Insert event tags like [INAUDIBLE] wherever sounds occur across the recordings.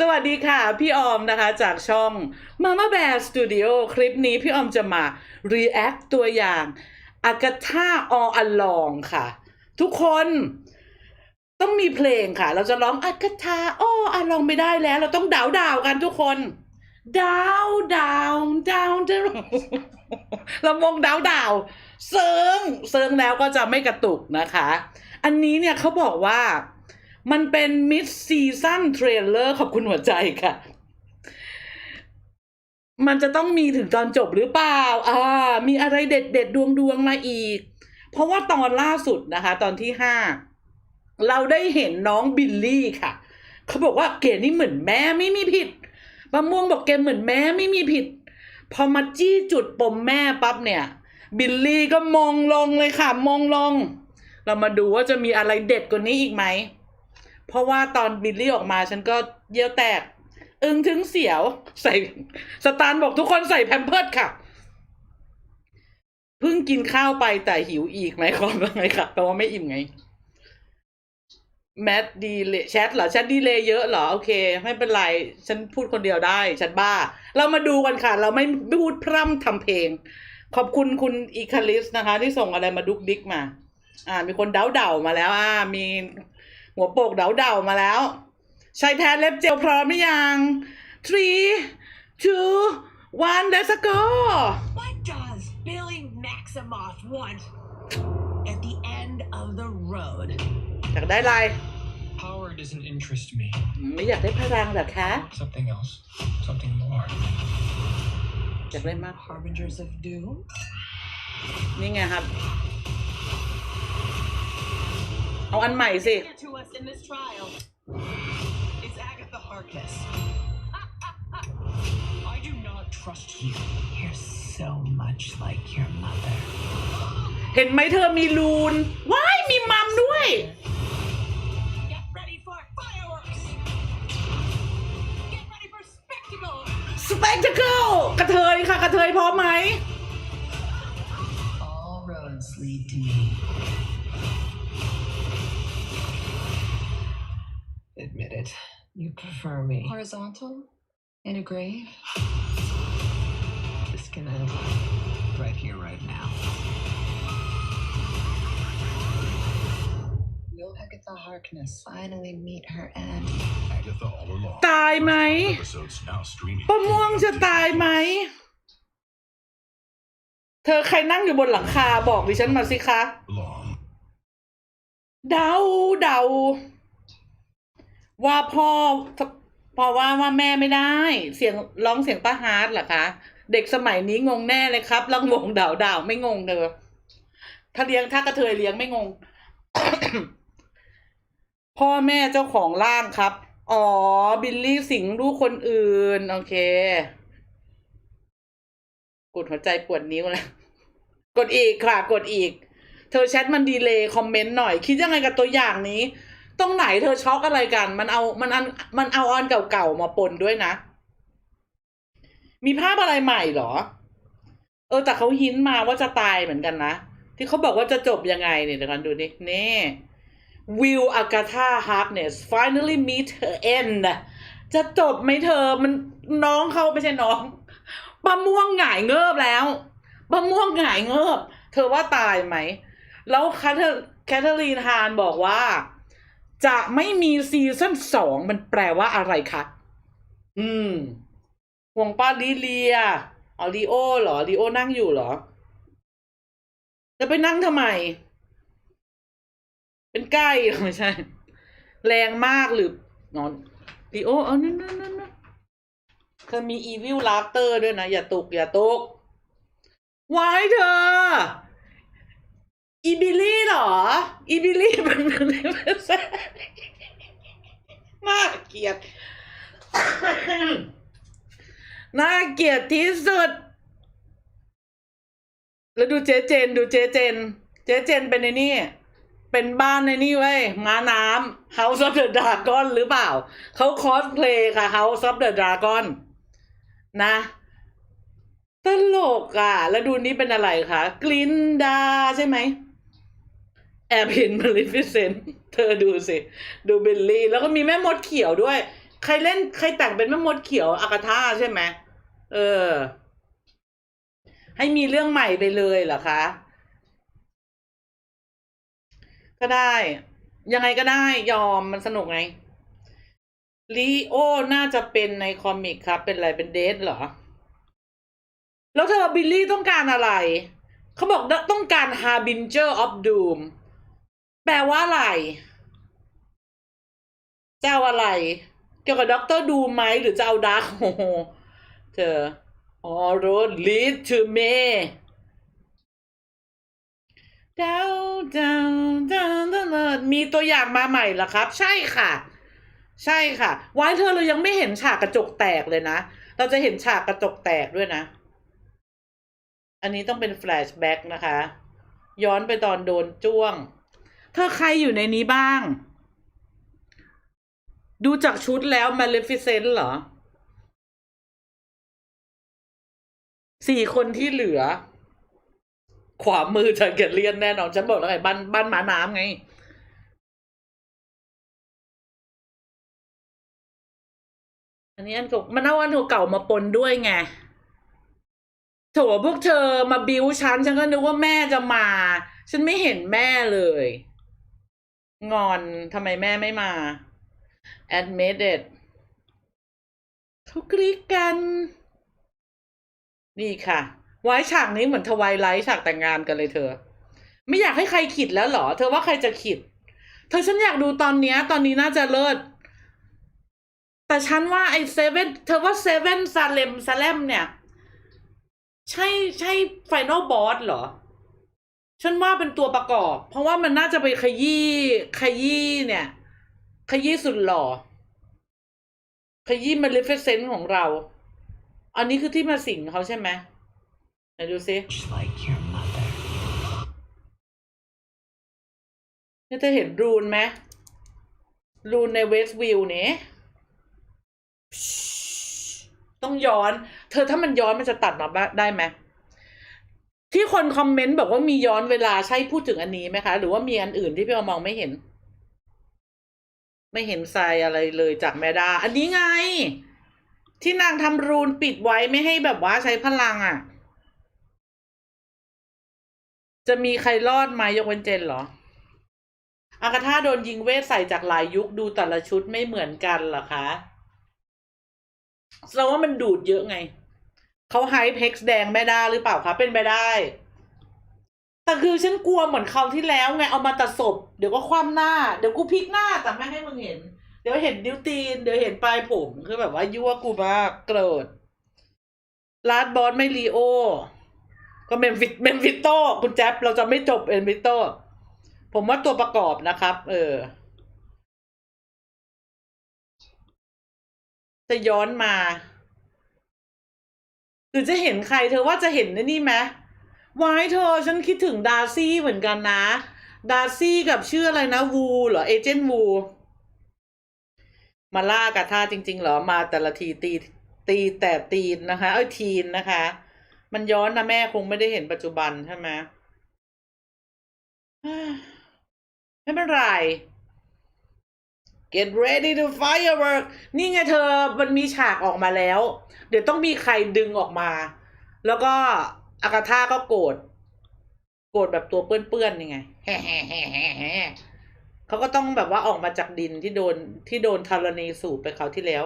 สวัสดีค่ะ พี่ออมนะคะจากช่อง Mama Bear Studio คลิปนี้พี่ออมจะมา react ตัวอย่างอากาธาอออลองค่ะ ทุกคนต้องมีเพลงค่ะ เราจะร้องอากาธาอออลองไม่ได้แล้ว เราต้องดาวดาวกันทุกคนดาวดาวดาวดาวเรามงดาวดาวเซิงเซิงแล้วก็จะไม่กระตุกนะคะ อันนี้เนี่ยเขาบอกว่า มันเป็นมิดซีซั่นเทรลเลอร์ขอบคุณหัวใจค่ะ มันจะต้องมีถึงตอนจบหรือเปล่า อ่า มีอะไรเด็ดเด็ดดวงดวงมาอีก เพราะว่าตอนล่าสุดนะคะ ตอนที่ห้าเราได้เห็นน้องบิลลี่ค่ะ เขาบอกว่าเกดนี่เหมือนแม่ไม่มีผิดมะม่วงบอกเกดเหมือนแม่ไม่มีผิด พอมาจี้จุดปมแม่ปั๊บเนี่ย บิลลี่ก็มองลงเลยค่ะ มองลง เรามาดูว่าจะมีอะไรเด็ดกว่านี้อีกไหม เพราะว่าตอนบิลลี่ออกมาฉันก็เยี่ยวแตก อึงถึงเสียว ใส่สตานบอกทุกคนใส่แพมเพิร์ดค่ะเพิ่งกินข้าวไปแต่หิวอีกไหมความว่าไงค่ะแปลว่าไม่อิ่มไงแมทดีเลแชทเหรอแชทดีเลยเยอะเหรอ โอเค ไม่เป็นไร ฉันพูดคนเดียวได้ ฉันบ้า เรามาดูกันค่ะ เราไม่พูดพร่ำทำเพลง ขอบคุณคุณอีคาลิสนะคะ ที่ส่งอะไรมาดุกดิกมา อ่า มีคนเดาเดามาแล้ว อ่า มี หัวโปกเดาเดาๆมาแล้ว ใช้แทนเล็บเจลพร้อมหรือยัง three two one let's go What does Billy Maximoff want at the end of the road? อยากได้อะไร Power doesn't interest me. ไม่อยากได้พลังเหรอคะ Something else. Something more. อยากได้มาก Harbingers of Doom? นี่ไงครับ เอาอันใหม่สิ Here to us in this trial is Agatha Harkness. I do not trust you. You're so much like your mother. เห็นไหมเธอมีรูน ว้าย มีมัมด้วย Get ready for fireworks! Get ready for spectacle! สเปกเกิลกระเทยค่ะ กระเทยพร้อมไหม You prefer me. horizontal in a grave. This can end right here, right now. Will Agatha Harkness finally meet her end? Agatha all along. ตายไหม Episodes now streaming. ป้าม่วงจะตายไหม เธอใครนั่งอยู่บนหลังคาบอกดิฉันมาสิคะ Long. เดาเดา ว่าพ่อพราะว่าว่าแม่ไม่ได้ เสียงร้องเสียงป้าฮาร์ดเหรอคะ เด็กสมัยนี้งงแน่เลยครับแล้วงงเดาเดาไม่งงเลยถ้าเลี้ยงถ้ากระเทยเลี้ยงไม่งง พ่อแม่เจ้าของร่างครับ อ๋อ บิลลี่สิงลูกคนอื่น โอเคกดหัวใจปวดนิ้วแล้วกดอีกค่ะ กดอีก เธอแชทมันดีเลย์คอมเมนต์หน่อย คิดยังไงกับตัวอย่างนี้ ตรงไหนเธอช็อกอะไรกัน มันเอามันอันมันเอาออนเก่าๆมาปนด้วยนะ มีภาพอะไรใหม่เหรอ เออ แต่เขาหินมาว่าจะตายเหมือนกันนะ ที่เขาบอกว่าจะจบยังไงเนี่ยเดี๋ยวกันดูดินี่ Will Agatha Harkness finally meet her end จะจบไหมเธอมันน้องเขาไม่ใช่น้องปะม่วงหงายเงิบแล้วปะม่วงหงายเงิบ เธอว่าตายไหม แล้วแคทเธอแคทเธอรีนฮานบอกว่า จะไม่มีซีซั่นสองมันแปลว่าอะไรคะ อืมห่วงป้าลิเลียอ๋อลีโอเหรอลีโอนั่งอยู่เหรอ จะไปนั่งทำไม เป็นใกล้ไม่ใช่ แรงมากหรือนอนลีโอเอานั่นนั่นนั่นเธอมีอีวิลลาเตอร์ด้วยนะ อย่าตก อย่าตกไว้เธอ อีบิลลี่เหรอ อีบิลี่เป็นเป็นแซ่น่าเกลียด น่าเกลียดที่สุด แล้วดูเจเจน ดูเจเจน เจเจนเป็นในนี่ เป็นบ้านในนี่เว้ย ม้าน้ำ House of the Dragon หรือเปล่า เขาคอสเพลย์ค่ะ House of the Dragon นะตลกอะ แล้วดูนี่เป็นอะไรคะ กลินดาใช่ไหม แอบเห็นมาริฟิเซนเธอดูสิ ดูเบลลี่แล้วก็มีแม่มดเขียวด้วย ใครเล่นใครแต่งเป็นแม่มดเขียวอากาธาใช่ไหมเออ ให้มีเรื่องใหม่ไปเลยเหรอคะ ก็ได้ ยังไงก็ได้ยอมมันสนุกไงลีโอน่าจะเป็นในคอมิกครับ เป็นอะไรเป็นเดทเหรอ แล้วเธอบิลลี่ต้องการอะไร เขาบอกต้องการ Harbinger of Doom แปลว่าอะไร จะเอาอะไร เกี่ยวกับด็อกเตอร์ดูไหมหรือจะเอาดาร์คโฮเธอ All road lead to me down down down down มีตัวอย่างมาใหม่เหรอครับ ใช่ค่ะ ใช่ค่ะไว้เธอเรายังไม่เห็นฉากกระจกแตกเลยนะ เราจะเห็นฉากกระจกแตกด้วยนะ อันนี้ต้องเป็นแฟลชแบ็กนะคะ ย้อนไปตอนโดนจ้วง เธอใครอยู่ในนี้บ้าง ดูจากชุดแล้ว Maleficent เหรอ สี่คนที่เหลือ ขวามือจะเกลียนแน่นอนฉันบอกแล้วไงบ้านบ้านหมาน้ำไงอันนี้อันเก่ามันเอาอันเก่ามาปนด้วยไงโถพวกเธอมาบิวฉัน ฉันก็นึกว่าแม่จะมา ฉันไม่เห็นแม่เลย งอนทำไมแม่ไม่มา admitted เขากรีดกัน นี่ค่ะ ไว้ฉากนี้เหมือนทวายไลท์ฉากแต่งงานกันเลยเธอ ไม่อยากให้ใครขิดแล้วเหรอ เธอว่าใครจะขิด เธอฉันอยากดูตอนเนี้ยตอนนี้น่าจะเลิศ แต่ฉันว่าไอ้เซเว่นเธอว่าเซเว่นซาเลมซาเลมเนี่ย ใช่ใช่ไฟนอลบอสเหรอ ฉันว่าเป็นตัวประกอบ เพราะว่ามันน่าจะไปขยี้ขยี้เนี่ย ขยี้สุดหล่อ ขยี้มาลิเฟเซนต์ของเรา อันนี้คือที่มาสิงเขาใช่ไหมไหนดูซิ like นี่เธอเห็นรูนไหมรูนในเวสต์วิวเนี่ยต้องย้อน เธอถ้ามันย้อนมันจะตัดมาบ้าได้ไหม ที่คนคอมเมนต์บอกว่ามีย้อนเวลาใช่พูดถึงอันนี้ไหมคะ หรือว่ามีอันอื่นที่พี่อมองไม่เห็น ไม่เห็นทรายอะไรเลยจากแม่ดา อันนี้ไง ที่นางทำรูนปิดไว้ไม่ให้แบบว่าใช้พลังอะ จะมีใครรอดไหมยกเว้นเจนเหรออากาธาโดนยิงเวทใส่จากหลายยุคดูแต่ละชุดไม่เหมือนกันเหรอคะแสดงว่ามันดูดเยอะไง เขาไฮเพ็กซ์แดงไม่ด้หรือเปล่าคะเป็นไปได้ แต่คือฉันกลัวเหมือนคราวที่แล้วไงเอามาตัดศพเดี๋ยวก็คว่ำหน้า เดี๋ยวกูพลิกหน้าแต่ไม่ให้มึงเห็น เดี๋ยวเห็นนิ้วตีน เดี๋ยวเห็นปลายผมคือแบบว่ายั่วกูมากโกรธลาดบอสไม่รีโอ ก็เมมฟิตเมมฟิโต้คุณแจ๊บเราจะไม่จบเอ็นฟิโต้ผมว่าตัวประกอบนะครับ เออ จะย้อนมา หรือจะเห็นใครเธอว่าจะเห็นในนี่ไหมวายเธอฉันคิดถึงดาร์ซี่เหมือนกันนะ ดาร์ซี่กับชื่ออะไรนะวูเหรอเอเจนต์วูมาล่ากาท่าจริง ๆ เหรอมาแต่ละทีตีตีแต่ตีนนะคะ เอ้ยทีนนะคะ มันย้อนนะแม่คงไม่ได้เห็นปัจจุบันใช่ไหมไม่เป็นไร get ready to firework นี่ไงเธอมันมีฉากออกมาแล้ว เดี๋ยวต้องมีใครดึงออกมา แล้วก็อากาธาก็โกรธโกรธแบบตัวเปื้อนๆยังไงแฮ่ๆๆๆเขาก็ต้องแบบว่าออกมาจากดินที่โดนที่โดนธรณีสูบไปเขาวที่แล้ว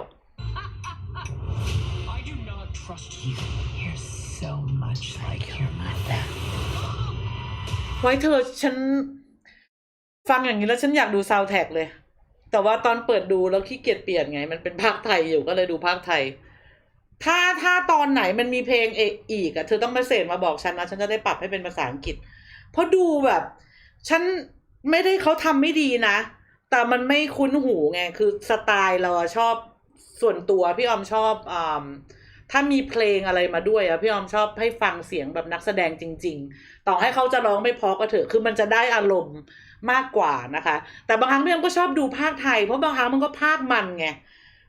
I do not trust you. You're so much like your mother. ไว้เธอฉัน ฟังอย่างนี้แล้วฉันอยากดูซาวแท็กเลย แต่ว่าตอนเปิดดูแล้วขี้เกียจเปลี่ยนไง มันเป็นภาคไทยอยู่ก็เลยดูภาคไทย ถ้าถ้าตอนไหนมันมีเพลงเอกอีกอะเธอต้องมาเสนมาบอกฉันนะฉันจะได้ปรับให้เป็นภาษาอังกฤษ เพราะดูแบบ ฉันไม่ได้เขาทำไม่ดีนะ แต่มันไม่คุ้นหูไง คือสไตล์เราชอบส่วนตัวพี่ออมชอบอ่า ถ้ามีเพลงอะไรมาด้วยอะพี่ออมชอบให้ฟังเสียงแบบนักแสดงจริง ๆ ต่อให้เขาจะร้องไม่พอก็เถอะคือมันจะได้อารมณ์มากกว่านะคะ แต่บางครั้งพี่ออมก็ชอบดูภาคไทยเพราะบางครั้งมันก็ภาคมันไง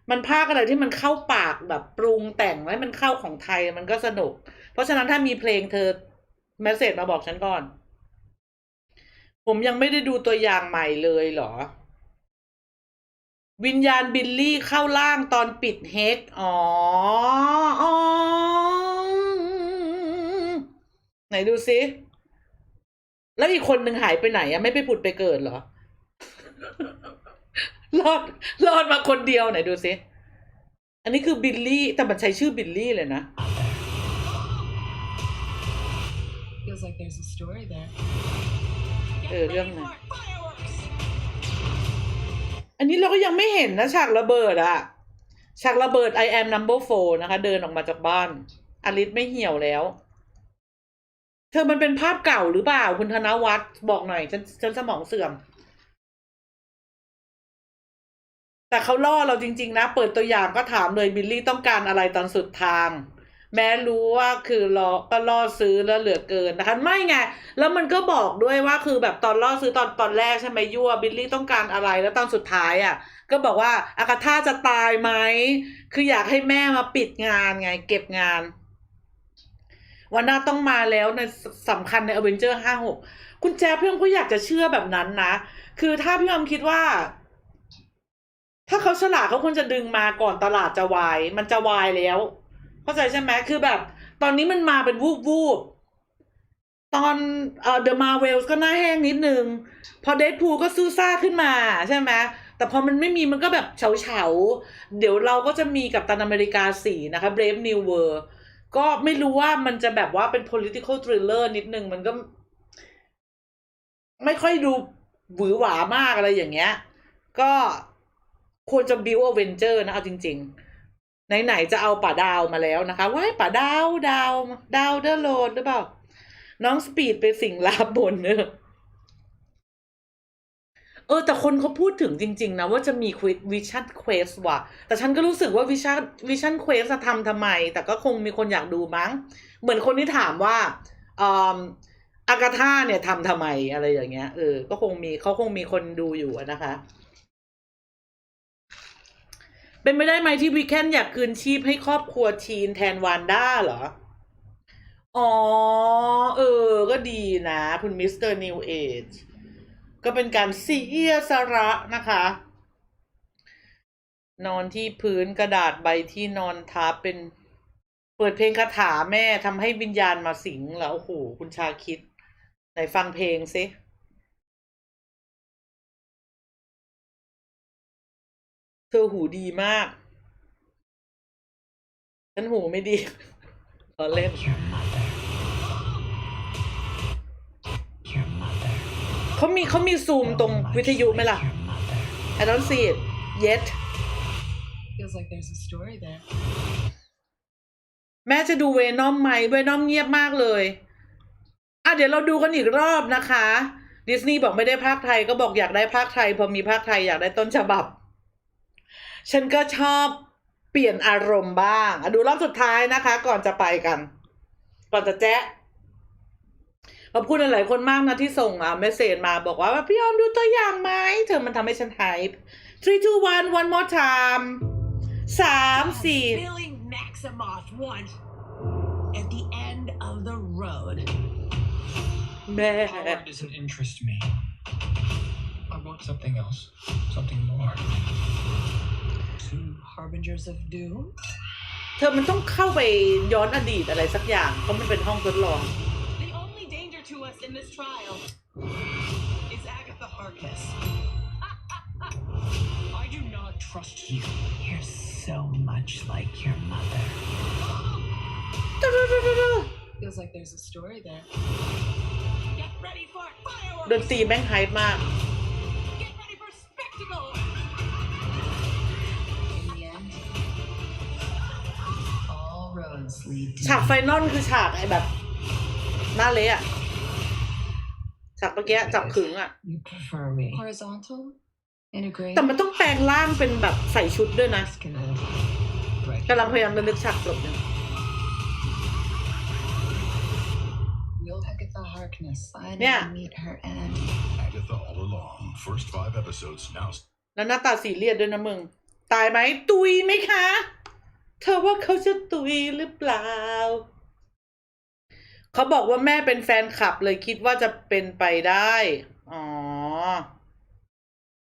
มันภาคอะไรที่มันเข้าปากแบบปรุงแต่งให้วมันเข้าของไทยมันก็สนุก เพราะฉะนั้นถ้ามีเพลงเธอเมสเซจมาบอกฉันก่อน ผมยังไม่ได้ดูตัวอย่างใหม่เลยเหรอ วิญญาณบิลลี่เข้าร่างตอนปิดเฮกอ๋ออ๋อไหนดูซิแล้วอีกคนหนึ่งหายไปไหนอะไม่ไปผุดไปเกิดเหรอ รอดรอดมาคนเดียวไหนดูซิ อันนี้คือบิลลี่ แต่มันใช้ชื่อบิลลี่เลยนะ Feels like there's a story there. Get Ừ, ready อันนี้เราก็ยังไม่เห็นนะฉากระเบิดอะฉากระเบิด I am number four นะคะ เดินออกมาจากบ้านอลิสไม่เหี่ยวแล้ว เธอมันเป็นภาพเก่าหรือเปล่า คุณธนวัฒน์บอกหน่อยฉันฉันสมองเสื่อม แต่เขาล่อเราจริง ๆ นะ เปิดตัวอย่างก็ถามเลยบิลลี่ต้องการอะไรตอนสุดทาง แม้รู้ว่าคือรอก็ล่อซื้อแล้วเหลือเกินนะคะ ไม่ไง แล้วมันก็บอกด้วยว่าคือแบบตอนล่อซื้อตอนตอนแรกใช่ไหมยั่วบิลลี่ต้องการอะไรแล้วตอนสุดท้ายอะ ก็บอกว่าอากาธาจะตายไหมคืออยากให้แม่มาปิดงานไง เก็บงานวันหน้าต้องมาแล้วในสำคัญในอเวนเจอร์ห้าหกคุณแจ๊พี่อมก็อยากจะเชื่อแบบนั้นนะ คือถ้าพี่อมคิดว่า ถ้าเขาฉลาดเขาควรจะดึงมาก่อนตลาดจะวาย มันจะวายแล้ว เข้าใจใช่ไหมคือแบบ ตอนนี้มันมาเป็นวูบวูบตอนเอ่อ The Marvels ก็หน้าแห้งนิดนึง พอเด p พูก็ซื่อซ่าขึ้นมาใช่ไหมแต่พอมันไม่มีมันก็แบบเฉาเฉาเดี๋ยวเราก็จะมีกับตันอเมริกาสี่นะคะ Brave New World ก็ไม่รู้ว่ามันจะแบบว่าเป็น political thriller นิดนึง มันก็ ไม่ค่อยดูหวือหวามากอะไรอย่างเงี้ย ก็ควรจะ build Avenger นะเอาจริง ๆ ไหนๆจะเอาป่าดาวมาแล้วนะคะว้ายป่าดาวดาว ดาวเดอร์โลดหรือเปล่า น้องสปีดไปสิ่งลาบบนเนอะเออแต่คนเขาพูดถึงจริง ๆ นะ ว่าจะมีวิชั่นเควสว่ะ แต่ฉันก็รู้สึกว่าวิชั่นวิชั่นเควสทำทำไม แต่ก็คงมีคนอยากดูมั้ง เหมือนคนที่ถามว่าอืมอากาธาเนี่ยทำทำไมอะไรอย่างเงี้ยเออก็คงมีเขาคงมีคนดูอยู่นะคะ เป็นไปได้ไหมที่วีแคนอยากคืนชีพให้ครอบครัวทีนแทนวานด้าเหรอ อ๋อ เออ ก็ดีนะ คุณมิสเตอร์นิวเอจก็เป็นการเสียสระนะคะ นอนที่พื้นกระดาษใบที่นอนทับเป็นเปิดเพลงคาถาแม่ทำให้วิญญาณมาสิงแล้วโอ้โหคุณชาคิด ไหนฟังเพลงซิ เธอหูดีมาก ฉันหูไม่ดีตอนเล่น Your mother. Your mother. เขามีเขามีซูมตรง So วิทยุ much ไหมล่ะ like Your mother. I don't see it yet Feels like there's a story there. แม่จะดูเวนอมไหมเวนอมเงียบมากเลย อะเดี๋ยวเราดูกันอีกรอบนะคะ ดิสนีย์บอกไม่ได้ภาคไทยก็บอกอยากได้ภาคไทย พอมีภาคไทยอยากได้ต้นฉบับ ฉันก็ชอบเปลี่ยนอารมณ์บ้างอะดูรอบสุดท้ายนะคะ ก่อนจะไปกัน ก่อนจะแจ๊ะขอบคุณหลายๆคนมากนะที่ส่งอะเมสเซจมาบอกว่าพี่ออมดูตัวอย่างไหมเธอมันทำให้ฉันหาย three two one one more time สามสี่ Billy Maximoff once. At the end of the road. แม่ Power doesn't interest me. I want something else. Something more. Two harbingers of doom. เธอมันต้องเข้าไปย้อนอดีตอะไรสักอย่าง เพราะมันเป็นห้องทดลอง The only danger to us in this trial is Agatha Harkness. [LAUGHS] I do not trust you. You're so much like your mother. [GASPS] Feels like there's a story there. Get ready for ดน fireworks. ตรีแม่งไฮป์มาก Get ready for spectacle. ฉากไฟนอลคือฉากไอ้แบบหน้าเละอะฉากเมื่อกี้จับขึงอะ You prefer me. horizontal, integrate. แต่มันต้องแปลงร่างเป็นแบบใส่ชุดด้วยนะ It's gonna break กำลังพยายามระลึกฉากจบอยู่ Will Agatha Harkness finally Yeah. meet her end? Agatha all along. First five episodes now แล้วหน้าตาสีเลียดด้วยนะมึง ตายไหมตุยไหมคะ เธอว่าเขาจะตุยหรือเปล่า เขาบอกว่าแม่เป็นแฟนคลับเลยคิดว่าจะเป็นไปได้ อ๋อ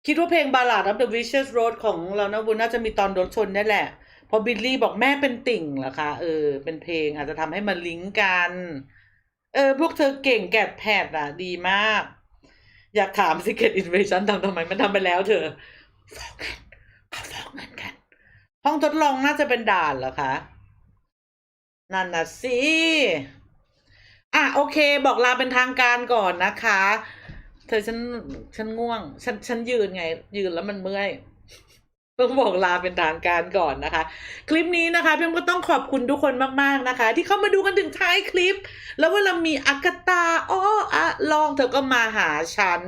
คิดว่าเพลง Ballad of the Vicious Road ของเรานะบุญน่าจะมีตอนรถชนนี่แหละเพราะบิลลี่บอกแม่เป็นติ่งเหรอคะ เออ เป็นเพลงอาจจะทำให้มันลิงก์กัน เออ พวกเธอเก่งแกดแพดอะ ดีมาก อยากถาม Secret Invasion ทำทำไมมันทำไปแล้วเธอฟ้องกันเขาฟ้องเงินกัน ห้องทดลองน่าจะเป็นด่านเหรอคะ นั่นน่ะสิอะโอเค บอกลาเป็นทางการก่อนนะคะ เธอฉันฉันง่วง ฉันฉันยืนไง ยืนแล้วมันเมื่อยต้องบอกลาเป็นทางการก่อนนะคะ คลิปนี้นะคะเพี่มก็ต้องขอบคุณทุกคนมากๆนะคะ ที่เข้ามาดูกันถึงท้ายคลิป แล้วเวลามีอากาตาอ้ออะลองเธอก็มาหาฉัน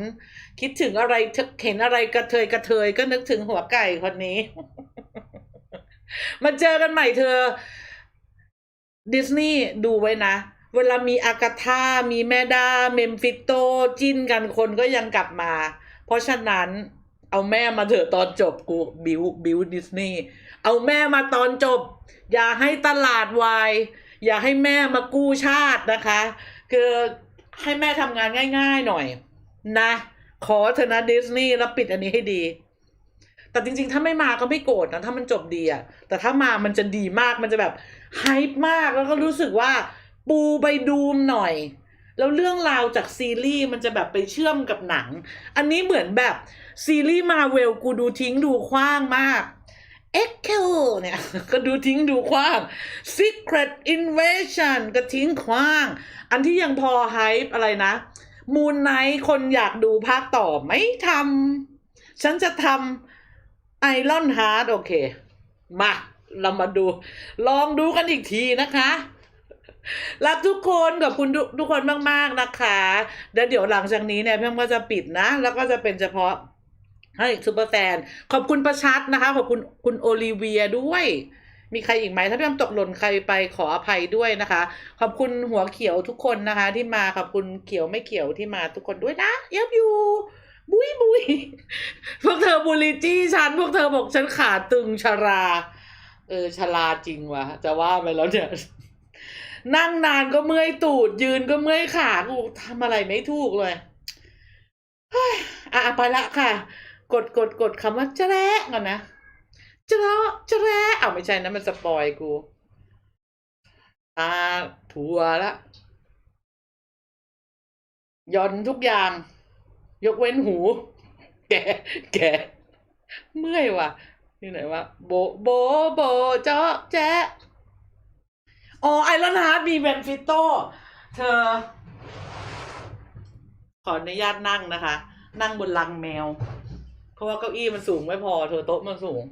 คิดถึงอะไรเธอเห็นอะไรกระเทยกระเทยก็นึกถึงหัวไก่คนนี้ มาเจอกันใหม่เธอ ดิสนีย์ดูไว้นะ เวลามีอากาธามีแม่ดา เมมฟิโต จิ้นกันคนก็ยังกลับมา เพราะฉะนั้น เอาแม่มาเถอะตอนจบกูบิวบิวดิสนีย์เอาแม่มาตอนจบ อย่าให้ตลาดวาย อย่าให้แม่มากู้ชาตินะคะ คือให้แม่ทำงานง่าย ๆหน่อย นะ ขอเถอะนะดิสนีย์แล้วปิดอันนี้ให้ดี แต่จริงๆ ถ้าไม่มาก็ไม่โกรธนะถ้ามันจบดีอะแต่ถ้ามามันจะดีมากมันจะแบบไฮป์มากแล้วก็รู้สึกว่าปูไปดูมหน่อย แล้วเรื่องราวจากซีรีส์มันจะแบบไปเชื่อมกับหนัง อันนี้เหมือนแบบซีรีส์มาเวลกูดูทิ้งดูขว้างมาก e x c e l เนี่ยก็ดูทิ้งดูขว้าง Secret Invasion ก็ทิ้งขว้าง อันที่ยังพอไฮป์อะไรนะมูนไนท์คนอยากดูภาคต่อไม่ทำฉันจะทำ ไอรอนฮาร์ดโอเค มา เรามาดู ลองดูกันอีกทีนะคะรักทุกคนขอบคุณทุกทุกคนมาก ๆ นะคะแล้วเดี๋ยวหลังจากนี้เนี่ยเพี่อ้อมก็จะปิดนะ แล้วก็จะเป็นเฉพาะให้ซูเปอร์แฟน ขอบคุณประชัดนะคะ ขอบคุณคุณโอลิเวียด้วย มีใครอีกไหมถ้าเพี่อ้อมตกหล่นใครไปขออภัยด้วยนะคะ ขอบคุณหัวเขียวทุกคนนะคะ ที่มาขอบคุณเขียวไม่เขียวที่มาทุกคนด้วยนะเยับอยู่ บุยบุยพวกเธอบูลลิจี้ฉัน พวกเธอบอกฉันขาตึงชรา เออชราจริงวะจะว่าไปแล้วเนี่ยนั่งนานก็เมื่อยตูด ยืนก็เมื่อยขากูทำอะไรไม่ถูกเลยเฮ้ยอะไปละค่ะ กดกดกดคำว่าจะแระก่อนนะจะแระจะแระเอาไม่ใช่นะมันสปอยกูอ่าทัวละย่อนทุกอย่าง ยกเว้นหู แกแกเมื่อยว่ะที่ไหนวะโบโบโบเจาะแจ๊ะอ๋อไอรอนฮาร์ดมีเบนฟิโตเธอ ขออนุญาตนั่งนะคะ นั่งบนลังแมว เพราะว่าเก้าอี้มันสูงไม่พอเธอโต๊ะมันสูง